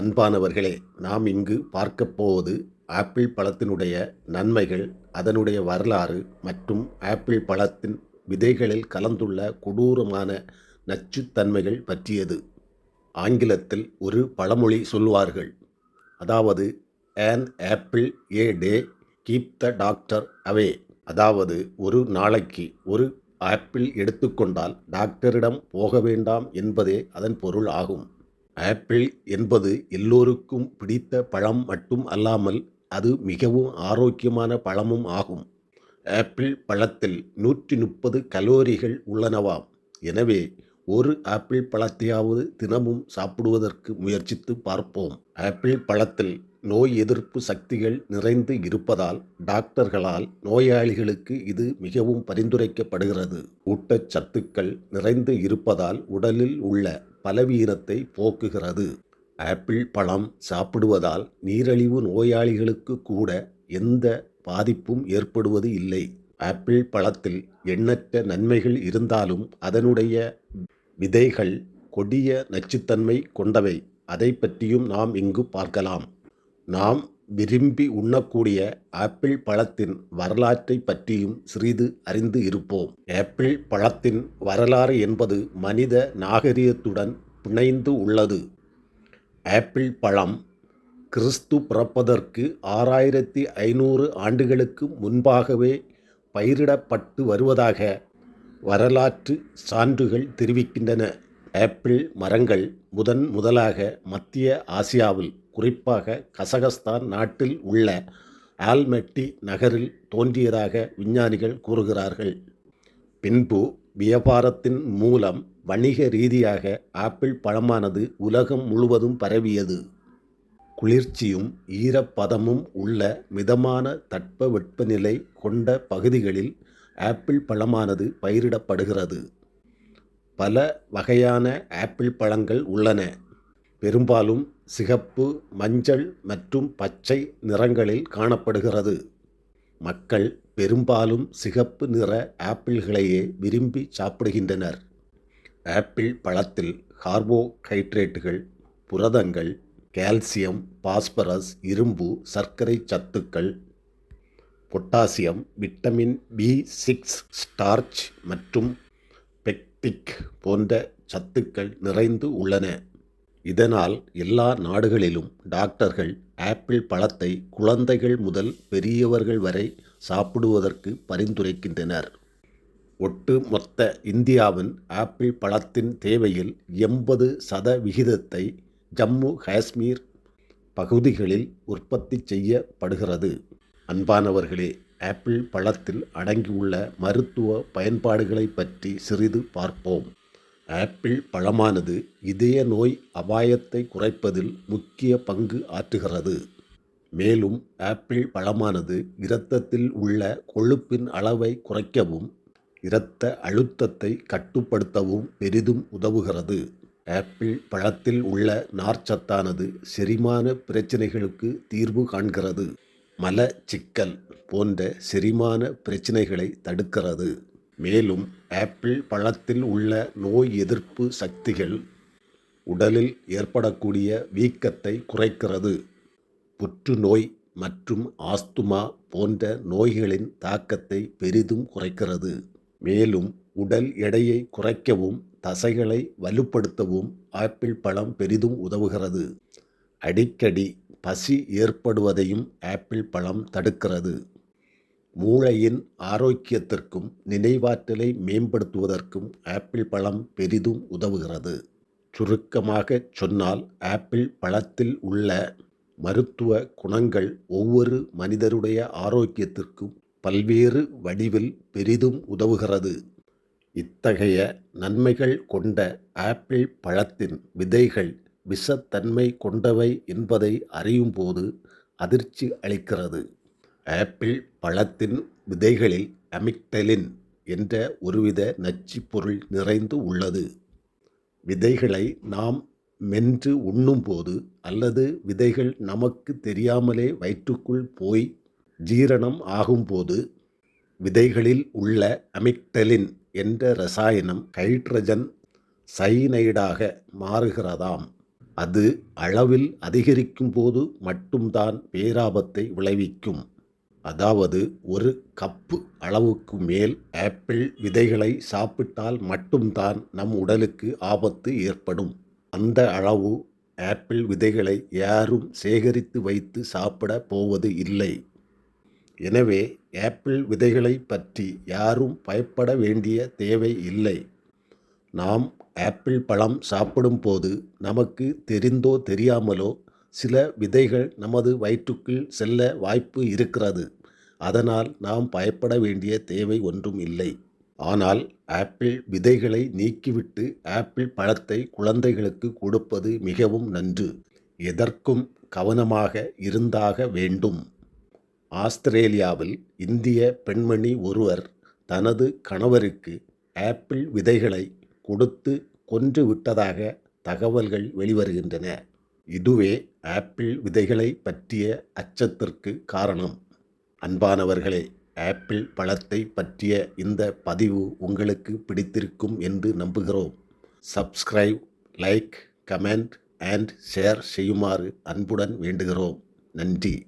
அன்பானவர்களே நாம் இங்கு பார்க்கப் போவது ஆப்பிள் பழத்தினுடைய நன்மைகள் அதனுடைய வரலாறு மற்றும் ஆப்பிள் பழத்தின் விதைகளில் கலந்துள்ள கொடூரமான நச்சுத்தன்மைகள் பற்றியது. ஆங்கிலத்தில் ஒரு பழமொழி சொல்வார்கள் அதாவது an apple a day keep the doctor away அதாவது ஒரு நாளைக்கு ஒரு ஆப்பிள் எடுத்துக்கொண்டால் டாக்டரிடம் போக வேண்டாம் என்பதே அதன் பொருள் ஆகும். ஆப்பிள் என்பது எல்லோருக்கும் பிடித்த பழம் மட்டும் அல்லாமல் அது மிகவும் ஆரோக்கியமான பழமும் ஆகும். ஆப்பிள் பழத்தில் நூற்றி முப்பது கலோரிகள் உள்ளனவாம். எனவே ஒரு ஆப்பிள் பழத்தையாவது தினமும் சாப்பிடுவதற்கு முயற்சித்து பார்ப்போம். ஆப்பிள் பழத்தில் நோய் எதிர்ப்பு சக்திகள் நிறைந்து இருப்பதால் டாக்டர்களால் நோயாளிகளுக்கு இது மிகவும் பரிந்துரைக்கப்படுகிறது. ஊட்டச்சத்துக்கள் நிறைந்து இருப்பதால் உடலில் உள்ள பலவீனத்தை போக்குகிறது. ஆப்பிள் பழம் சாப்பிடுவதால் நீரிழிவு நோயாளிகளுக்கு கூட எந்த பாதிப்பும் ஏற்படுவது இல்லை. ஆப்பிள் பழத்தில் எண்ணற்ற நன்மைகள் இருந்தாலும் அதனுடைய விதைகள் கொடிய நச்சுத்தன்மை கொண்டவை. அதை பற்றியும் நாம் இங்கு பார்க்கலாம். நாம் விரும்பி உண்ணக்கூடிய ஆப்பிள் பழத்தின் வரலாற்றை பற்றியும் சிறிது அறிந்து இருப்போம். ஆப்பிள் பழத்தின் வரலாறு என்பது மனித நாகரிகத்துடன் பிணைந்து உள்ளது. ஆப்பிள் பழம் கிறிஸ்து பிறப்பதற்கு ஆறாயிரத்தி ஐநூறு ஆண்டுகளுக்கு முன்பாகவே பயிரிடப்பட்டு வருவதாக வரலாற்று சான்றுகள் தெரிவிக்கின்றன. ஆப்பிள் மரங்கள் முதன் முதலாக மத்திய ஆசியாவில் குறிப்பாக கசகஸ்தான் நாட்டில் உள்ள ஆல்மெட்டி நகரில் தோன்றியதாக விஞ்ஞானிகள் கூறுகிறார்கள். பின்பு வியாபாரத்தின் மூலம் வணிக ரீதியாக ஆப்பிள் பழமானது உலகம் முழுவதும் பரவியது. குளிர்ச்சியும் ஈரப்பதமும் உள்ள மிதமான தட்பவெப்பநிலை கொண்ட பகுதிகளில் ஆப்பிள் பழமானது பயிரிடப்படுகிறது. பல வகையான ஆப்பிள் பழங்கள் உள்ளன. பெரும்பாலும் சிகப்பு மஞ்சள் மற்றும் பச்சை நிறங்களில் காணப்படுகிறது. மக்கள் பெரும்பாலும் சிகப்பு நிற ஆப்பிள்களையே விரும்பி சாப்பிடுகின்றனர். ஆப்பிள் பழத்தில் கார்போஹைட்ரேட்டுகள் புரதங்கள் கால்சியம் பாஸ்பரஸ் இரும்பு சர்க்கரை சத்துக்கள் potassium vitamin B six starch மற்றும் பெக்டிக் போன்ற சத்துக்கள் நிறைந்து உள்ளன. இதனால் எல்லா நாடுகளிலும் டாக்டர்கள் ஆப்பிள் பழத்தை குழந்தைகள் முதல் பெரியவர்கள் வரை சாப்பிடுவதற்கு பரிந்துரைக்கின்றனர். ஒட்டு மொத்த இந்தியாவின் ஆப்பிள் பழத்தின் தேவையில் எண்பது சதவிகிதத்தை ஜம்மு காஷ்மீர் பகுதிகளில் உற்பத்தி செய்யப்படுகிறது. அன்பானவர்களே ஆப்பிள் பழத்தில் அடங்கியுள்ள மருத்துவ பயன்பாடுகளை பற்றி சிறிது பார்ப்போம். ஆப்பிள் பழமானது இதய நோய் அபாயத்தை குறைப்பதில் முக்கிய பங்கு ஆற்றுகிறது. மேலும் ஆப்பிள் பழமானது இரத்தத்தில் உள்ள கொழுப்பின் அளவை குறைக்கவும் இரத்த அழுத்தத்தை கட்டுப்படுத்தவும் பெரிதும் உதவுகிறது. ஆப்பிள் பழத்தில் உள்ள நார்ச்சத்தானது செரிமான பிரச்சினைகளுக்கு தீர்வு காண்கிறது. மலச்சிக்கல் போன்ற செரிமான பிரச்சினைகளை தடுக்கிறது. மேலும் ஆப்பிள் பழத்தில் உள்ள நோய் எதிர்ப்பு சக்திகள் உடலில் ஏற்படக்கூடிய வீக்கத்தை குறைக்கிறது. புற்றுநோய் மற்றும் ஆஸ்துமா போன்ற நோய்களின் தாக்கத்தை பெரிதும் குறைக்கிறது. மேலும் உடல் எடையை குறைக்கவும் தசைகளை வலுப்படுத்தவும் ஆப்பிள் பழம் பெரிதும் உதவுகிறது. அடிக்கடி பசி ஏற்படுவதையும் ஆப்பிள் பழம் தடுக்கிறது. மூளையின் ஆரோக்கியத்திற்கும் நினைவாற்றலை மேம்படுத்துவதற்கும் ஆப்பிள் பழம் பெரிதும் உதவுகிறது. சுருக்கமாக சொன்னால் ஆப்பிள் பழத்தில் உள்ள மருத்துவ குணங்கள் ஒவ்வொரு மனிதருடைய ஆரோக்கியத்திற்கும் பல்வேறு வடிவில் பெரிதும் உதவுகிறது. இத்தகைய நன்மைகள் கொண்ட ஆப்பிள் பழத்தின் விதைகள் விஷத்தன்மை கொண்டவை என்பதை அறியும்போது அதிர்ச்சி அளிக்கிறது. ஆப்பிள் பழத்தின் விதைகளில் அமிக்டலின் என்ற ஒருவித நச்சுப் பொருள் நிறைந்து உள்ளது. விதைகளை நாம் மென்று உண்ணும்போது அல்லது விதைகள் நமக்கு தெரியாமலே வயிற்றுக்குள் போய் ஜீரணம் ஆகும்போது விதைகளில் உள்ள அமிக்டலின் என்ற ரசாயனம் ஹைட்ரஜன் சைனைடாக மாறுகிறதாம். அது அளவில் அதிகரிக்கும் போது மட்டும்தான் பேராபத்தை விளைவிக்கும். அதாவது ஒரு கப்பு அளவுக்கு மேல் ஆப்பிள் விதைகளை சாப்பிட்டால் மட்டும்தான் நம் உடலுக்கு ஆபத்து ஏற்படும். அந்த அளவு ஆப்பிள் விதைகளை யாரும் சேகரித்து வைத்து சாப்பிட போவது இல்லை. எனவே ஆப்பிள் விதைகளை பற்றி யாரும் பயப்பட வேண்டிய தேவை இல்லை. நாம் ஆப்பிள் பழம் சாப்பிடும்போது நமக்கு தெரிந்தோ தெரியாமலோ சில விதைகள் நமது வயிற்றுக்குள் செல்ல வாய்ப்பு இருக்கிறது. அதனால் நாம் பயப்பட வேண்டிய தேவை ஒன்றும் இல்லை. ஆனால் ஆப்பிள் விதைகளை நீக்கிவிட்டு ஆப்பிள் பழத்தை குழந்தைகளுக்கு கொடுப்பது மிகவும் நன்று. எதற்கும் கவனமாக இருந்தாக வேண்டும். ஆஸ்திரேலியாவில் இந்திய பெண்மணி ஒருவர் தனது கணவருக்கு ஆப்பிள் விதைகளை கொடுத்து கொன்று விட்டதாக தகவல்கள் வெளிவருகின்றன. இதுவே ஆப்பிள் விதைகளை பற்றிய அச்சத்திற்கு காரணம். அன்பானவர்களே ஆப்பிள் பழத்தை பற்றிய இந்த பதிவு உங்களுக்கு பிடித்திருக்கும் என்று நம்புகிறோம். Subscribe like comment and share செய்யுமாறு அன்புடன் வேண்டுகிறோம். நன்றி.